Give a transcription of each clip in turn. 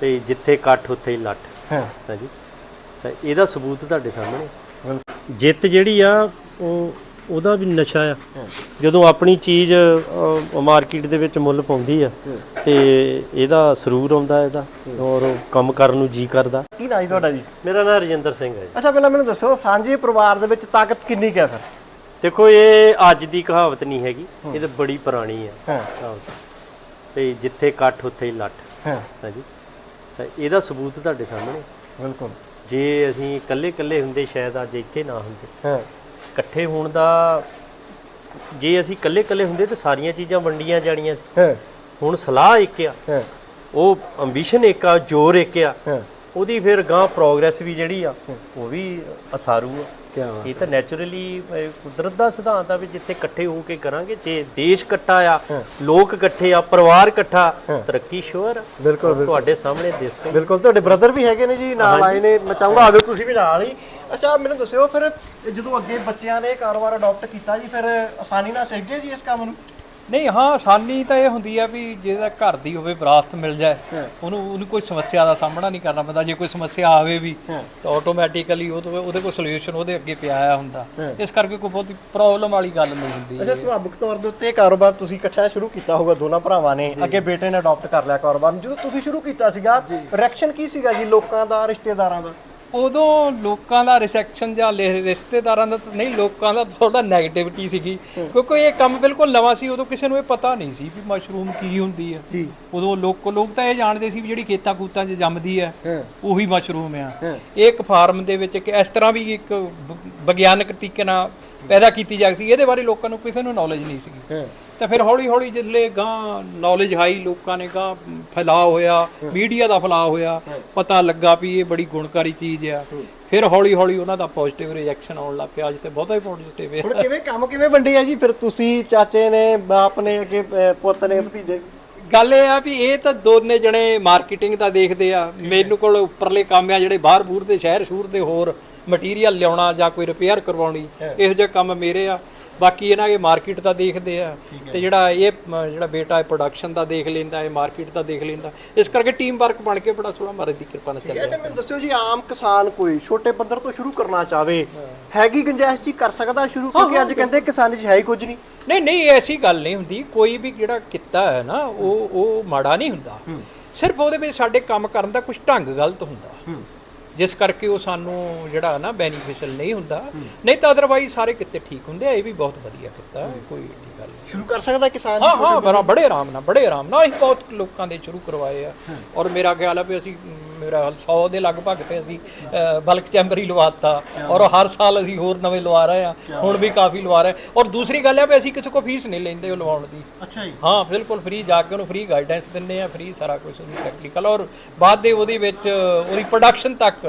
ਤੇ ਜਿੱਥੇ ਇਕੱਠ ਉੱਥੇ ਹੀ ਲੱਠ। ਹਾਂ। ਹਾਂਜੀ। ਤਾਂ ਇਹਦਾ ਸਬੂਤ ਤੁਹਾਡੇ ਸਾਹਮਣੇ। ਜਿੱਤ ਜਿਹੜੀ ਆ ਉਹ ਉਹਦਾ ਵੀ ਨਸ਼ਾ ਆ। ਜਦੋਂ ਆਪਣੀ ਚੀਜ਼ ਮਾਰਕੀਟ ਦੇ ਵਿੱਚ ਮੁੱਲ ਪਾਉਂਦੀ ਆ ਤੇ ਇਹਦਾ ਸਰੂਰ ਆਉਂਦਾ ਇਹਦਾ ਔਰ ਕੰਮ ਕਰਨ ਨੂੰ ਜੀ ਕਰਦਾ। ਕੀ ਨਾਂ ਜੀ ਤੁਹਾਡਾ ਜੀ? ਮੇਰਾ ਨਾਮ ਰਜਿੰਦਰ ਸਿੰਘ ਹੈ ਜੀ। ਅੱਛਾ ਪਹਿਲਾਂ ਮੈਨੂੰ ਦੱਸੋ ਸਾਂਝੇ ਪਰਿਵਾਰ ਦੇ ਵਿੱਚ ਤਾਕਤ ਕਿੰਨੀ ਹੈ ਸਰ? ਦੇਖੋ ਇਹ ਅੱਜ ਦੀ ਕਹਾਵਤ ਨਹੀਂ ਹੈਗੀ। ਇਹ ਤਾਂ ਬੜੀ ਪੁਰਾਣੀ ਆ। ਤੇ ਜਿੱਥੇ ਇਕੱਠ ਉੱਥੇ ਹੀ ਲੱਠ। ਹਾਂ। ਹਾਂਜੀ। ਤਾਂ ਇਹਦਾ ਸਬੂਤ ਤੁਹਾਡੇ ਸਾਹਮਣੇ। ਬਿਲਕੁਲ। ਜੇ ਅਸੀਂ ਇਕੱਲੇ ਇਕੱਲੇ ਹੁੰਦੇ ਸ਼ਾਇਦ ਅੱਜ ਇੱਥੇ ਨਾ ਹੁੰਦੇ। ਹਾਂ। ਇਕੱਠੇ ਹੋਣ ਦਾ ਜੇ ਅਸੀਂ ਇਕੱਲੇ ਇਕੱਲੇ ਹੁੰਦੇ ਤਾਂ ਸਾਰੀਆਂ ਚੀਜ਼ਾਂ ਵੰਡੀਆਂ ਜਾਣੀਆਂ ਸੀ। ਹਾਂ। ਹੁਣ ਸਲਾਹ ਇੱਕ ਆ। ਹਾਂ। ਉਹ ਐਂਬੀਸ਼ਨ ਇੱਕ ਆ ਜ਼ੋਰ ਇੱਕ ਆ। ਹਾਂ। ਉਹਦੀ ਫਿਰ ਗਾਂ ਪ੍ਰੋਗਰੈਸ ਵੀ ਜਿਹੜੀ ਆ ਉਹ ਵੀ ਅਸਾਰੂ ਆ। ਕੀ ਇਹ ਤਾਂ ਨੇਚਰਲੀ ਕੁਦਰਤ ਦਾ ਸਿਧਾਂਤ ਆ ਵੀ ਜਿੱਥੇ ਇਕੱਠੇ ਹੋ ਕੇ ਕਰਾਂਗੇ ਜੇ ਦੇਸ਼ ਇਕੱਠਾ ਆ ਲੋਕ ਇਕੱਠੇ ਆ ਪਰਿਵਾਰ ਇਕੱਠਾ ਤਰੱਕੀ ਸ਼ੋਰ ਬਿਲਕੁਲ ਤੁਹਾਡੇ ਸਾਹਮਣੇ ਦਿਸਦੇ ਬਿਲਕੁਲ ਤੁਹਾਡੇ ਬ੍ਰਦਰ ਵੀ ਹੈਗੇ ਨੇ ਜੀ ਨਾਲ ਆਏ ਨੇ ਮੈਂ ਚਾਹੂੰਗਾ ਆਜੋ ਤੁਸੀਂ ਵੀ ਨਾਲ ਹੀ। ਅੱਛਾ ਮੈਨੂੰ ਦੱਸਿਓ ਫਿਰ ਜਦੋਂ ਅੱਗੇ ਬੱਚਿਆਂ ਨੇ ਇਹ ਕਾਰੋਬਾਰ ਅਡਾਪਟ ਕੀਤਾ ਜੀ ਫਿਰ ਆਸਾਨੀ ਨਾਲ ਸਿੱਖ ਗਏ ਜੀ ਇਸ ਕੰਮ ਨੂੰ? ਨਹੀਂ ਹਾਂ ਆਸਾਨੀ ਤਾਂ ਇਹ ਹੁੰਦੀ ਆ ਵੀ ਜਿਹਦਾ ਘਰ ਦੀ ਹੋਵੇ ਵਿਰਾਸਤ ਮਿਲ ਜਾਏ ਉਹਨੂੰ ਉਹਨੂੰ ਕੋਈ ਸਮੱਸਿਆ ਦਾ ਸਾਹਮਣਾ ਨਹੀਂ ਕਰਨਾ ਪੈਂਦਾ। ਜੇ ਕੋਈ ਸਮੱਸਿਆ ਆਵੇ ਵੀ ਤਾਂ ਆਟੋਮੈਟਿਕਲੀ ਉਹ ਤੋਂ ਉਹਦੇ ਕੋਲ ਸੋਲੂਸ਼ਨ ਉਹਦੇ ਅੱਗੇ ਪਿਆ ਆ ਹੁੰਦਾ। ਇਸ ਕਰਕੇ ਕੋਈ ਬਹੁਤੀ ਪ੍ਰੋਬਲਮ ਵਾਲੀ ਗੱਲ ਨਹੀਂ ਹੁੰਦੀ ਅੱਛਾ ਸੁਭਾਵਿਕ ਤੌਰ ਦੇ ਉੱਤੇ ਕਾਰੋਬਾਰ ਤੁਸੀਂ ਇਕੱਠਾ ਸ਼ੁਰੂ ਕੀਤਾ ਹੋਊਗਾ ਦੋਨਾਂ ਭਰਾਵਾਂ ਨੇ ਅੱਗੇ ਬੇਟੇ ਨੇ ਅਡਾਪਟ ਕਰ ਲਿਆ ਕਾਰੋਬਾਰ। ਜਦੋਂ ਤੁਸੀਂ ਸ਼ੁਰੂ ਕੀਤਾ ਸੀਗਾ ਰਿਐਕਸ਼ਨ ਕੀ ਸੀਗਾ ਜੀ ਲੋਕਾਂ ਦਾ ਰਿਸ਼ਤੇਦਾਰਾਂ ਦਾ? ਉਦੋਂ ਲੋਕਾਂ ਦਾ ਰਿਸੈਕਸ਼ਨ ਜਾਂ ਲਿ- ਰਿਸ਼ਤੇਦਾਰਾਂ ਦਾ ਤਾਂ ਨਹੀਂ ਲੋਕਾਂ ਦਾ ਥੋੜਾ 네ਗੇਟਿਵਿਟੀ ਸੀਗੀ ਕਿਉਂਕਿ ਇਹ ਕੰਮ ਬਿਲਕੁਲ ਨਵਾਂ ਸੀ ਉਦੋਂ ਕਿਸੇ ਨੂੰ ਇਹ ਪਤਾ ਨਹੀਂ ਸੀ ਵੀ ਮਸ਼ਰੂਮ ਕੀ ਹੁੰਦੀ ਹੈ। ਜੀ। ਉਦੋਂ ਲੋਕ ਲੋਕ ਤਾਂ ਇਹ ਜਾਣਦੇ ਸੀ ਵੀ ਜਿਹੜੀ ਖੇਤਾਂ ਕੂਤਾਂ 'ਚ ਜੰਮਦੀ ਹੈ ਹਾਂ। ਉਹੀ ਮਸ਼ਰੂਮ ਆ। ਇਹ ਇੱਕ ਫਾਰਮ ਦੇ ਵਿੱਚ ਇੱਕ ਇਸ ਤਰ੍ਹਾਂ ਵੀ ਇੱਕ ਵ- ਵਿਗਿਆਨਕ ਤਰੀਕੇ ਨਾਲ ਪੈਦਾ ਕੀਤੀ ਜਾ ਸੀ। ਇਹਦੇ ਬਾਰੇ ਲੋਕਾਂ ਨੂੰ ਕਿਸੇ ਨੂੰ ਨੌਲੇਜ ਨਹੀਂ ਸੀਗੀ। ਹਾਂ। ਤਾਂ ਫਿਰ ਹੌਲੀ ਹੌਲੀ ਜਿਸਲੇ ਗਾਂ ਨੌਲੇਜ ਹਾਈ ਲੋਕਾਂ ਨੇ ਗਾਂ ਫੈਲਾਅ ਹੋਇਆ ਮੀਡੀਆ ਦਾ ਫੈਲਾਅ ਹੋਇਆ ਪਤਾ ਲੱਗਾ ਵੀ ਇਹ ਬੜੀ ਗੁਣਕਾਰੀ ਚੀਜ਼ ਆ। ਫਿਰ ਹੌਲੀ ਹੌਲੀ ਉਹਨਾਂ ਦਾ ਪੋਜ਼ਿਟਿਵ ਰਿਐਕਸ਼ਨ ਆਉਣ ਲੱਗ ਪਿਆ ਅੱਜ ਤੇ ਬਹੁਤਾ ਹੀ ਪੋਜ਼ਿਟਿਵ ਹੈ ਹੁਣ ਕਿਵੇਂ ਕੰਮ ਕਿਵੇਂ ਵੰਡੇ ਆ ਜੀ? ਫਿਰ ਤੁਸੀਂ ਚਾਚੇ ਨੇ ਬਾਪ ਨੇ ਅੱਗੇ ਪੁੱਤ ਨੇ ਭਤੀਜੇ? ਗੱਲ ਇਹ ਆ ਵੀ ਇਹ ਤਾਂ ਦੋਨੇ ਜਣੇ ਮਾਰਕੀਟਿੰਗ ਦਾ ਦੇਖਦੇ ਆ। ਮੈਨੂੰ ਕੋਲ ਉੱਪਰਲੇ ਕੰਮ ਆ ਜਿਹੜੇ ਬਾਹਰ ਬੂਰ ਦੇ ਸ਼ਹਿਰ ਸ਼ੂਰ ਦੇ ਹੋਰ ਮਟੀਰੀਅਲ ਲਿਆਉਣਾ ਜਾਂ ਕੋਈ ਰਿਪੇਅਰ ਕਰਵਾਉਣੀ ਇਹੋ ਜਿਹੇ ਕੰਮ ਮੇਰੇ ਆ। ਬਾਕੀ ਇਹਨਾਂ ਦੇ ਮਾਰਕੀਟ ਦਾ ਦੇਖਦੇ ਆ ਤੇ ਜਿਹੜਾ ਇਹ ਜਿਹੜਾ ਬੇਟਾ ਹੈ ਪ੍ਰੋਡਕਸ਼ਨ ਦਾ ਦੇਖ ਲੈਂਦਾ ਹੈ ਮਾਰਕੀਟ ਦਾ ਦੇਖ ਲੈਂਦਾ ਇਸ ਕਰਕੇ ਟੀਮ ਵਰਕ ਬਣ ਕੇ ਬੜਾ ਸੋਹਣਾ ਮਹਾਰਾਜ ਦੀ ਕਿਰਪਾ ਨਾਲ ਚੱਲ ਅੱਛਾ ਮੈਨੂੰ ਦੱਸਿਓ ਜੀ ਆਮ ਕਿਸਾਨ ਕੋਈ ਛੋਟੇ ਪੱਧਰ ਤੋਂ ਸ਼ੁਰੂ ਕਰਨਾ ਚਾਵੇ ਹੈਗੀ ਗੁੰਜਾਇਸ਼ ਜੀ ਕਰ ਸਕਦਾ ਸ਼ੁਰੂ? ਕਿਉਂਕਿ ਅੱਜ ਕਹਿੰਦੇ ਕਿਸਾਨੀ 'ਚ ਹੈ ਹੀ ਕੁਝ ਨਹੀਂ। ਨਹੀਂ ਨਹੀਂ ਐਸੀ ਗੱਲ ਨਹੀਂ ਹੁੰਦੀ। ਕੋਈ ਵੀ ਜਿਹੜਾ ਕਿੱਤਾ ਹੈ ਨਾ ਉਹ ਉਹ ਮਾੜਾ ਨਹੀਂ ਹੁੰਦਾ। ਸਿਰਫ ਉਹਦੇ ਵਿੱਚ ਸਾਡੇ ਕੰਮ ਕਰਨ ਦਾ ਕੁਝ ਢੰਗ ਗਲਤ ਹੁੰਦਾ। ਜਿਸ ਕਰਕੇ ਉਹ ਸਾਨੂੰ ਜਿਹੜਾ ਨਾ ਬੈਨੀਫੀਸ਼ੀਅਲ ਨਹੀਂ ਹੁੰਦਾ। ਨਹੀਂ ਤਾਂ ਅਦਰਵਾਈਜ਼ ਸਾਰੇ ਕਿੱਤੇ ਠੀਕ ਹੁੰਦੇ ਆ ਇਹ ਵੀ ਬਹੁਤ ਵਧੀਆ ਕਿੱਤਾ ਕੋਈ ਏਡੀ ਗੱਲ ਨਹੀਂ। ਸ਼ੁਰੂ ਕਰ ਸਕਦਾ ਕਿਸਾਨ ਹਾਂ ਹਾਂ ਬੜਾ ਬੜੇ ਆਰਾਮ ਨਾਲ ਬੜੇ ਆਰਾਮ ਨਾਲ। ਅਸੀਂ ਬਹੁਤ ਲੋਕਾਂ ਦੇ ਸ਼ੁਰੂ ਕਰਵਾਏ ਆ। ਔਰ ਮੇਰਾ ਖਿਆਲ ਆ ਵੀ ਅਸੀਂ ਮੇਰਾ 100 ਦੇ ਲਗਭਗ ਤੇ ਅਸੀਂ ਬਲਕ ਚੈਂਬਰ ਹੀ ਲਵਾਤਾ। ਔਰ ਹਰ ਸਾਲ ਅਸੀਂ ਹੋਰ ਨਵੇਂ ਲਵਾ ਰਹੇ ਆ ਹੁਣ ਵੀ ਕਾਫੀ ਲਵਾ ਰਹੇ ਔਰ ਦੂਸਰੀ ਗੱਲ ਹੈ ਵੀ ਅਸੀਂ ਕਿਸੇ ਕੋ ਫੀਸ ਨਹੀਂ ਲੈਂਦੇ ਉਹ ਲਵਾਉਣ ਦੀ। ਅੱਛਾ ਜੀ। ਹਾਂ ਬਿਲਕੁਲ ਫ੍ਰੀ ਜਾ ਕੇ ਉਹਨੂੰ ਫ੍ਰੀ ਗਾਈਡੈਂਸ ਦਿੰਦੇ ਆ ਫ੍ਰੀ ਸਾਰਾ ਕੁਝ ਉਹਨੂੰ ਟੈਕਨੀਕਲ ਔਰ ਬਾਅਦ ਦੇ ਉਹਦੇ ਵਿੱਚ ਉਹਦੀ ਪ੍ਰੋਡਕਸ਼ਨ ਤੱਕ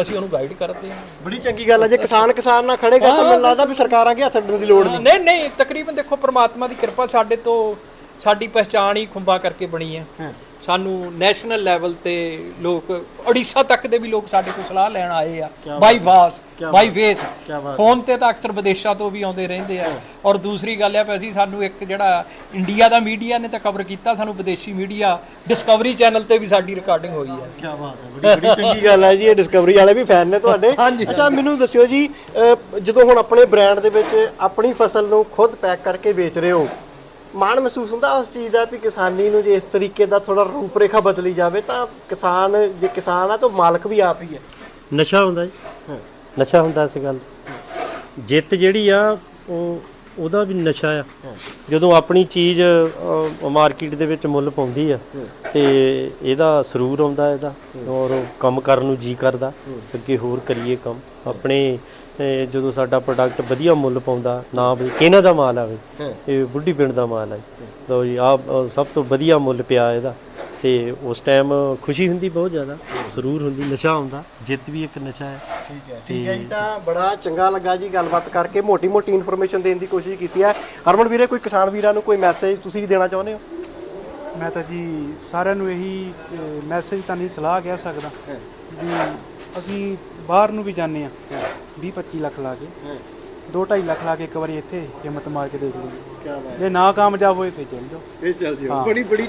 ਅਸੀਂ ਉਹਨੂੰ ਗਾਈਡ ਕਰਦੇ ਹਾਂ। ਬੜੀ ਚੰਗੀ ਗੱਲ ਹੈ ਜੇ ਕਿਸਾਨ ਕਿਸਾਨ ਨਾਲ ਖੜੇਗਾ ਤਾਂ ਮੈਨੂੰ ਲੱਗਦਾ ਵੀ ਸਰਕਾਰਾਂ ਅੱਗੇ ਹੱਥ ਅੱਡਣ ਦੀ ਲੋੜ ਨਹੀਂ। ਨਹੀਂ ਨਹੀਂ ਤਕਰੀਬਨ ਦੇਖੋ ਪ੍ਰਮਾਤਮਾ ਦੀ ਕਿਰਪਾ ਸਾਡੇ ਤੋਂ ਸਾਡੀ ਪਹਿਚਾਣ ਹੀ ਖੁੰਬਾ ਕਰਕੇ ਬਣੀ ਹੈ। ਸਾਨੂੰ ਨੈਸ਼ਨਲ ਲੈਵਲ ਤੇ ਲੋਕ ਉੜੀਸਾ ਤੱਕ ਦੇ ਵੀ ਲੋਕ ਸਾਡੇ ਕੋਲ ਸਲਾਹ ਲੈਣ ਆਏ ਆ। ਬਾਈ ਵਾਸ ਬਾਈ ਫੇਸ ਫੋਨ ਤੇ ਤਾਂ ਅਕਸਰ ਵਿਦੇਸ਼ਾਂ ਤੋਂ ਵੀ ਆਉਂਦੇ ਰਹਿੰਦੇ ਆ। ਔਰ ਦੂਸਰੀ ਗੱਲ ਹੈ ਵੀ ਅਸੀਂ ਸਾਨੂੰ ਇੱਕ ਜਿਹੜਾ ਇੰਡੀਆ ਦਾ ਮੀਡੀਆ ਨੇ ਤਾਂ ਕਵਰ ਕੀਤਾ ਸਾਨੂੰ ਵਿਦੇਸ਼ੀ ਮੀਡੀਆ ਡਿਸਕਵਰੀ ਚੈਨਲ ਤੇ ਵੀ ਸਾਡੀ ਰਿਕਾਰਡਿੰਗ ਹੋਈ ਹੈ ਕੀ ਬਾਤ ਹੈ ਬੜੀ ਬੜੀ ਚੰਗੀ ਗੱਲ ਹੈ ਜੀ ਇਹ ਡਿਸਕਵਰੀ ਵਾਲੇ ਵੀ ਫੈਨ ਨੇ ਤੁਹਾਡੇ। ਅੱਛਾ ਮੈਨੂੰ ਦੱਸਿਓ ਜੀ ਜਦੋਂ ਹੁਣ ਆਪਣੇ ਬ੍ਰਾਂਡ ਦੇ ਵਿੱਚ ਆਪਣੀ ਫਸਲ ਨੂੰ ਖੁਦ ਪੈਕ ਕਰਕੇ ਵੇਚ ਰਹੇ ਹੋ ਮਾਣ ਮਹਿਸੂਸ ਹੁੰਦਾ ਉਸ ਚੀਜ਼ ਦਾ ਵੀ ਕਿਸਾਨੀ ਨੂੰ ਜੇ ਇਸ ਤਰੀਕੇ ਦਾ ਥੋੜਾ ਰੂਪਰੇਖਾ ਬਦਲੀ ਜਾਵੇ ਤਾਂ ਕਿਸਾਨ ਜੇ ਕਿਸਾਨ ਆ ਤਾਂ ਮਾਲਕ ਵੀ ਆਪ ਹੀ ਹੈ। ਨਸ਼ਾ ਹੁੰਦਾ ਜੀ। ਨਸ਼ਾ ਹੁੰਦਾ ਇਸ ਗੱਲ। ਜਿੱਤ ਜਿਹੜੀ ਆ ਉਹ ਉਹਦਾ ਵੀ ਨਸ਼ਾ ਆ। ਜਦੋਂ ਆਪਣੀ ਚੀਜ਼ ਮਾਰਕੀਟ ਦੇ ਵਿੱਚ ਮੁੱਲ ਪਾਉਂਦੀ ਆ ਤੇ ਇਹਦਾ ਸਰੂਰ ਆਉਂਦਾ ਇਹਦਾ ਔਰ ਕੰਮ ਕਰਨ ਨੂੰ ਜੀ ਕਰਦਾ ਅੱਗੇ ਹੋਰ ਕਰੀਏ ਕੰਮ। ਆਪਣੇ ਅਹ, ਜਦੋਂ ਸਾਡਾ ਪ੍ਰੋਡਕਟ ਵਧੀਆ ਮੁੱਲ ਪਾਉਂਦਾ ਨਾ ਵੀ ਕਿਹਨਾਂ ਦਾ ਮਾਲ ਆਵੇ ਇਹ ਬੁੱਢੀ ਪਿੰਡ ਦਾ ਮਾਲ ਹੈ ਲਓ ਜੀ ਆ ਸਭ ਤੋਂ ਵਧੀਆ ਮੁੱਲ ਪਿਆ ਇਹਦਾ। ਤੇ ਉਸ ਟਾਈਮ ਖੁਸ਼ੀ ਹੁੰਦੀ ਬਹੁਤ ਜ਼ਿਆਦਾ ਸਰੂਰ ਹੁੰਦੀ ਨਸ਼ਾ ਹੁੰਦਾ ਜਿੱਤ ਵੀ ਇੱਕ ਨਸ਼ਾ ਹੈ। ਠੀਕ ਹੈ। ਠੀਕ ਹੈ ਜੀ ਤਾਂ ਬੜਾ ਚੰਗਾ ਲੱਗਾ ਜੀ ਗੱਲਬਾਤ ਕਰਕੇ ਮੋਟੀ ਮੋਟੀ ਇਨਫੋਰਮੇਸ਼ਨ ਦੇਣ ਦੀ ਕੋਸ਼ਿਸ਼ ਕੀਤੀ ਹੈ। ਹਰਮਨ ਵੀਰੇ ਕੋਈ ਕਿਸਾਨ ਵੀਰਾਂ ਨੂੰ ਕੋਈ ਮੈਸੇਜ ਤੁਸੀਂ ਦੇਣਾ ਚਾਹੁੰਦੇ ਹੋ? ਮੈਂ ਤਾਂ ਜੀ ਸਾਰਿਆਂ ਨੂੰ ਇਹੀ ਮੈਸੇਜ ਤਾਂ ਨਹੀਂ ਸਲਾਹ ਕਹਿ ਸਕਦਾ ਵੀ ਅਸੀਂ ਬਾਹਰ ਨੂੰ ਵੀ ਜਾਂਦੇ ਆ 20 25 ਲੱਖ ਲਾ ਕੇ। 2 2.5 ਲੱਖ ਲਾ ਕੇ ਇੱਕ ਵਾਰੀ ਇੱਥੇ ਹਿੰਮਤ ਮਾਰ ਕੇ ਦੇਖ ਲਈਏ ਕੀ ਬਾਤ ਜੇ ਨਾ ਕਾਮਯਾਬ ਹੋਏ ਫੇਰ ਚੱਲ ਜਾਓ। ਇਹ ਚੱਲ ਜੀ ਬੜੀ ਬੜੀ